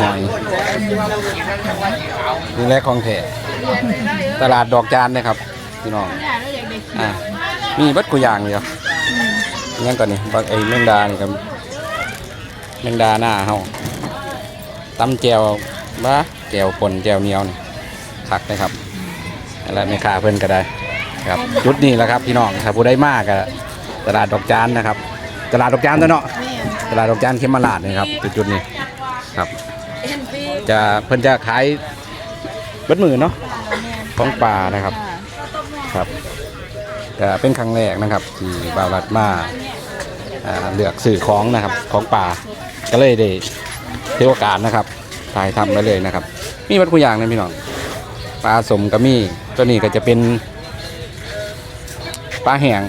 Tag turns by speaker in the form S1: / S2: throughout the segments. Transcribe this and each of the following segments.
S1: หอยนี่แหละของแท้ตลาดดอกจานนะครับพี่น้องอ่ามีเบัดกุยางเลยครับงั้นก่อนนี่บักไอ้แมงดานี่ครับแมงดาหน้าเฮาตำแจวบ้าแจวป่นแจวเหนียวนี่คักนะครับแล้วไม่ค่าเพิ่อนก็ได้ครับจุดนี้แหละครับพี่น้องถ้าผู้ได้มากก็ตลาดดอกจานนะครับ ตลาดดอกจานตัวเนาะตลาดดอกจานเขมราชนี่ครับจุดจุดนี้ครับ จะเพิ่นจะขายเบิดมือเนาะของป่านะครับครับก็เป็นครั้งแรกนะครับ ที่บ่าวรัดมาอ่าเลือกสื่อของนะครับของป่าก็เลยได้เทวโอกาสนะครับถ่ายทำได้เลยนะครับ มีวัตถุอย่างนะพี่น้องปลาสมก็มีตัวนี้ก็จะเป็นปลาแห้ง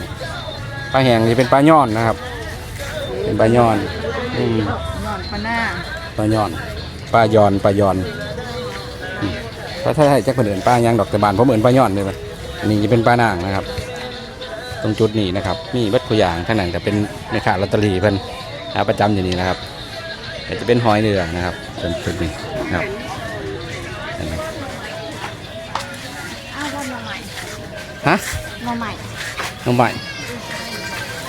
S1: ปลาแห้งนี่เป็นปลาย่อนนะครับ เป็นปลาย่อนอืม
S2: นอนปะหน้า
S1: ปลาย่อน ปลายอนปลายอนอืมถ้าถ้าให้จักคนอื่นปลายังดอกต่บานผมเหมือนปลายอนเลยมันอันนี้จะเป็นปลานางนะครับ ตรงจุดนี้นะครับ มีวัตถุอย่างข้างหนังจะเป็นในขาลอตเตอรี่เพิ่นหาประจำอยู่นี่นะครับแต่จะเป็นหอยเรือนะครับตรงจุดนี้นะครับเห็นม
S2: อ้าวว่ามาใหม่
S1: ฮะ
S2: มาใหม่
S1: น้องใหม่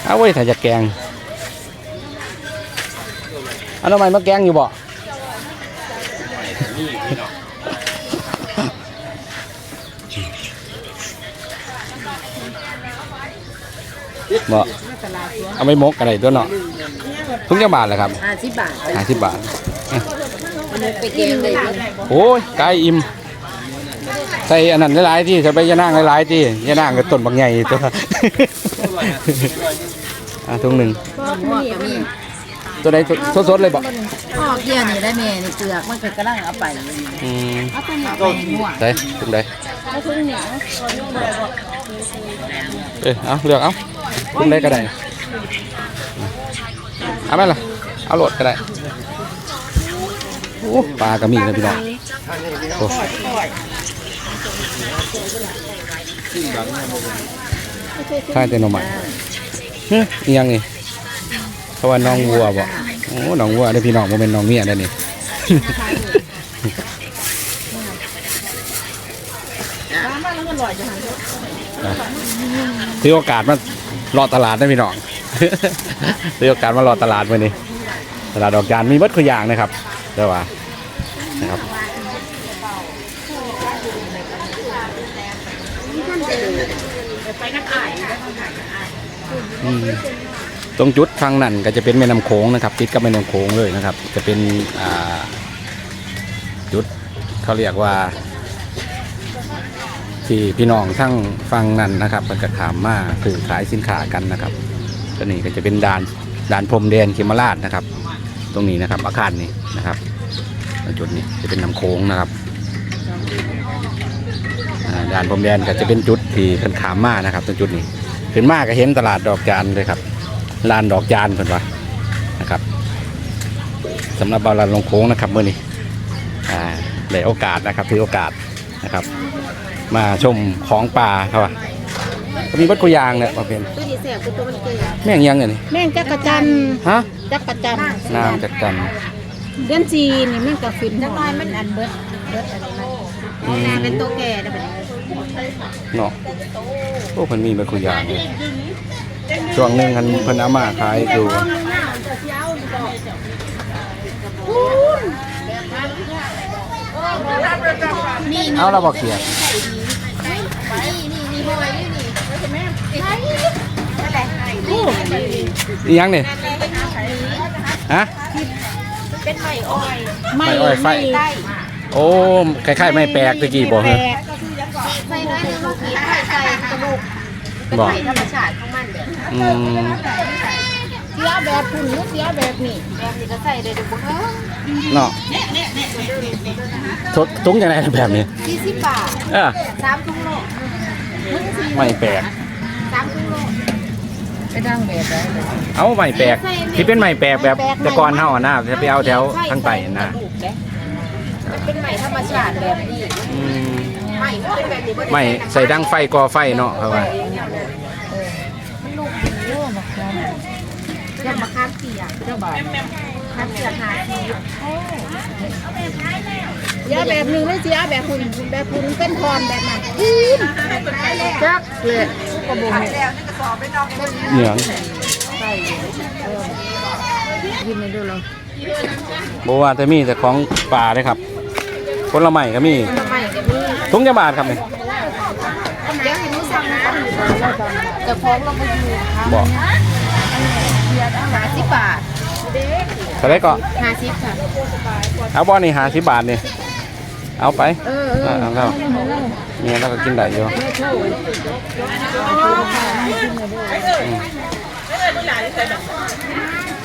S1: เอาไว้ถ้ายจะแกงเอาน้องใหม่มาแกงอยู่บ่ บ่เอาไปมกอะไรตัวเนาะทุกจังบาทเลยครับ
S2: ห้าสิบบาท
S1: ห้าสิบบาท
S2: มันไปเกงเลย
S1: โอ้ยไก่อิ่มใส่อันนั้นหลายๆที่ใส่ใบยะนางหลายๆที่ยะนางกับต้นบางใหญ่ตัว อะทุงหนึ่ง
S2: พ่อพ่อก็มี
S1: ตัวไหนสดๆเลยบ่
S2: พ่อเกี่ยนี่ได้แม่นี่เปลือกมันก็กำลังเอาไป
S1: อืม
S2: เอาตัวนี้ไปหัว
S1: ได้ทุงได้
S2: เอาตัวเหนียว
S1: เออเอาเลือกเอา ทุงได้ก็ได้เอาไหมล่ะ เอาโหลดก็ได้โอ้ปลากระมีนะพี่น้องโอ้ข้าแต่หน่อไม้เฮ้ยอิหยังนี่เพราะว่าน้องวัวบ่โอ้น้องวัวได้อพี่น้องบ่เป็นน้องเมียได้อนี่ถือโอกาสมา รอตลาดนะพี่น้องถือโอกาสมารอตลาดมานี่ตลาดดอกจานมีเบัดคือย่างนะครับเดี๋ยวว่านะครับตรงจุดทางนั้นก็จะเป็นแม่น้ำโขงนะครับ ติดกับแม่น้ำโขงเลยนะครับ จะเป็นจุดเขาเรียกว่า ที่พี่น้องทั้งฟังนั่นนะครับมันจะถามมาคือขายสินค้ากันนะครับตัวนี้ก็จะเป็นด่านด่านพรมแดนเขมราชนะครับ ตรงนี้นะครับ อาคารนี้นะครับจุดนี้จะเป็นน้ำโค้งนะครับด่านพรมแดนก็จะเป็นจุดที่เพิ่นขามมานะครับ ตรงจุดนี้ขึ้นมาก็เห็นตลาดดอกจานเลยครับลานดอกจานเพิ่นว่านะครับสำหรับบาลานลงโค้งนะครับเมื่อนี้อ่าได้โอกาสนะครับถือโอกาสนะครับ มาชมของป่าครับว่ามีวัตถุยางเนี่ยมาเป็น
S2: ตัวนี้แสบคือตัวมันเกลือ
S1: แม่งยังเนี่ยนี่
S2: แม่งจักรจัน
S1: ฮะ
S2: จักรจัน
S1: น้ำจัดกัน
S2: เดือนจีนี่แม่งกระฟินจักน้อยมันอันเบิดเบิดอันนี้มัน
S1: อืม
S2: เป็นตัวแก่ได้แบบ
S1: เนาะโอ้เพิ่นมีวัตถุยางเนี่ยช่วงหนึงคันเพิ่นเอามาขายอยู่
S2: นี่
S1: เอาเราบอกเขีย น
S2: นี่นี่นี่บอยนี่นี่ใช่ไหมนั่นแหละ
S1: อีหยังเนี่ยฮะ
S2: เป็นไม้อ้อย
S1: ไม่อ้อยไฟโอ้คล้ายๆไม่แปลกตะกี้บอกเหรอ
S2: ใส่น้อยนึงว่าขีดใส่กระดูกเป็น
S1: บอก
S2: ไม้ธรรมชาติของมันเด้อ
S1: อืม
S2: เสียแบบคุณหรือเสียแบบนี้แบบนี้ก็ใส่ได้ดูบ่เออ
S1: เนาะทุกทุงยังไงแบบนี้
S2: 40บาท
S1: เออ
S2: 3ถุงโล
S1: ไม่แปลก
S2: 3ถุงโล ไปดังแบบได้
S1: เอาไม่แปลกที่เป็นไม่แปลกแบบแต่ก่อนเฮาอะนะจะไปเอาแถวทางใต้นะ
S2: มันเป็นไม้ธรรมชาติแบบนี้
S1: อืม
S2: ไม้มันเป็นแบบนี้บ่ด้
S1: ไม่ใส่ดังไฟก่อไฟเนาะครับว่า
S2: มันลูกดีเด้อมะขามยักมะขามเปียกเจ้าบ่าวพันเสียหาที ยาแบบหนึ่งไม่เสียแบบคุณแบบคุณเป็นทอนแบบนั้นจักเลยกระบอก
S1: เหนียง
S2: ยิ้มให้ดูเรา
S1: บอกว่าจะมีแต่ของป่าเลยครับผลไม้ก็มี
S2: ทำไมจะมี
S1: ถุงยาบาทครับนี่
S2: เดี๋ยวให้หนูสั่งนะจะฟ้องเราไปอยู่ค่ะ
S1: บอก
S2: หาสิบบาท
S1: เท่าไหรก็
S2: หาสิบค่ะ
S1: เอาบอนี่หาสิบบาทนี่ เอาไป
S2: เออเออ
S1: เอาแล้วเมียเราก็กินได้อยู่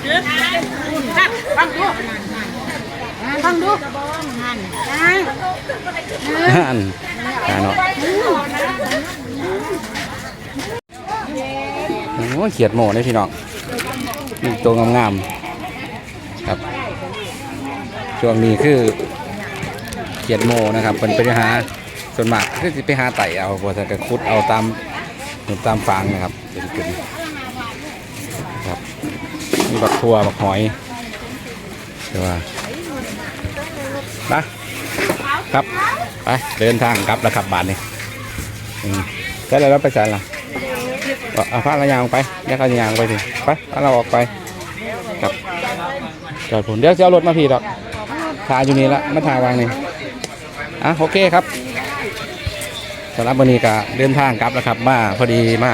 S1: อืม
S2: ฟังดูนั่นนั่น
S1: อันอ่าเนาะโอ้ยเขียดโหมได้พี่น้องนี่ตัวงามๆครับช่วงนี้คือ เขียดโมนะครับเป็นไปหาส่วนมากคือสิไปหาไต่เอาบริษัทก็คุดเอาตามตามฟางนะครับเป็นกลุ่มครับมีบักทัวบักหอยเดี๋ยวว่านะครับไปเดินทางกลับแล้วครับบาทนี่ใช่แล้วเราไปใส่ละเอาเอาพาเรายางไปเดี๋ยวเขายางไปสิไปเราออกไปครับจอดผมเดี๋ยวจะเอารถมาพี่ดอกถ่ายอยู่นี่ละมาถ่ายวางนี่ อะโอเคครับสำหรับวันนี้ก็เดินทางกลับแล้วครับ มาพอดีมา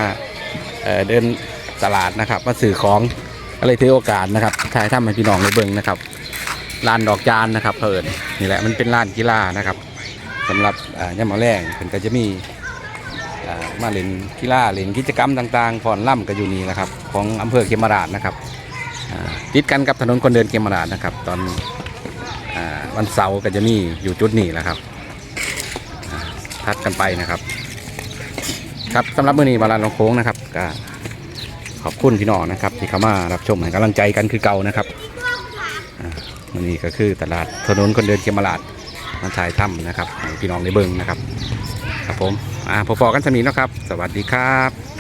S1: เเดินตลาดนะครับ มาสื่อของอะไรถือโอกาสนะครับถ่ายทำให้พี่น้องในเบิ้งนะครับลานดอกจานนะครับเพิ่นนี่แหละมันเป็นลานกีฬานะครับสำหรับอ่าย่ามาแรงเพิ่นก็จะมีอ่ามาเล่นกีฬาเล่นกิจกรรมต่างๆผ่อนล่ำก็อยู่นี่แหละครับ ของอำเภอเขมราชนะครับติดกันกับถนนคนเดินเขมราชนะครับ ตอนอวันเสาร์ก็จะมีอยู่จุดนี้แหละครับ พัดกันไปนะครับ ครับสำหรับมื้อนี้บาลานลงโค้งนะครับก็ขอบคุณพี่น้องนะครับ ที่เข้ามารับชมให้กำลังใจกันคือเก่านะครับมื้อนี้ก็คือตลาดถนนคนเดินเขมราดมันชายถ้ำนะครับให้พี่น้องในเบิงนะครับ ครับผมอ่าพอๆกันสมีนะครับ สวัสดีครับ